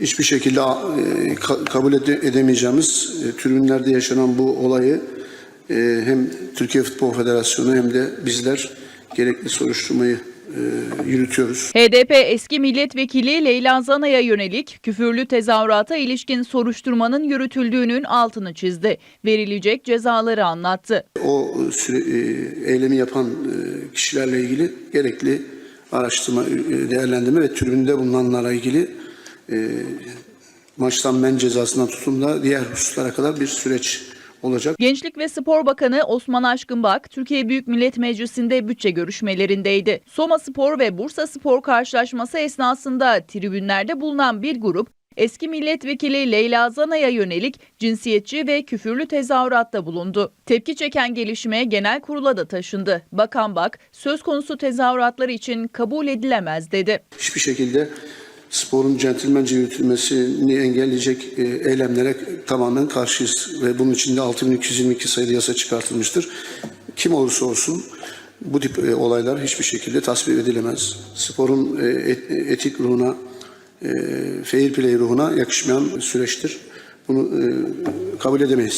hiçbir şekilde e, ka- kabul ede- edemeyeceğimiz e, tribünlerde yaşanan bu olayı e, hem Türkiye Futbol Federasyonu hem de bizler gerekli soruşturmayı yürütüyoruz. HDP eski milletvekili Leyla Zana'ya yönelik küfürlü tezahürata ilişkin soruşturmanın yürütüldüğünün altını çizdi. Verilecek cezaları anlattı. O süre, eylemi yapan kişilerle ilgili gerekli araştırma, değerlendirme ve tribünde bulunanlarla ilgili e, maçtan men cezasından tutun da diğer hususlara kadar bir süreç olacak. Gençlik ve Spor Bakanı Osman Aşkınbak, Türkiye Büyük Millet Meclisi'nde bütçe görüşmelerindeydi. Soma Spor ve Bursa Spor karşılaşması esnasında tribünlerde bulunan bir grup, eski milletvekili Leyla Zana'ya yönelik cinsiyetçi ve küfürlü tezahüratta bulundu. Tepki çeken gelişme genel kurula da taşındı. Bakan Bak, söz konusu tezahüratlar için kabul edilemez dedi. Hiçbir şekilde sporun centilmence yürütülmesini engelleyecek e, eylemlere tamamen karşıyız ve bunun için de 6222 sayılı yasa çıkartılmıştır. Kim olursa olsun bu tip e, olaylar hiçbir şekilde tasvip edilemez. Sporun e, et- etik ruhuna, fair play ruhuna yakışmayan süreçtir. Bunu kabul edemeyiz.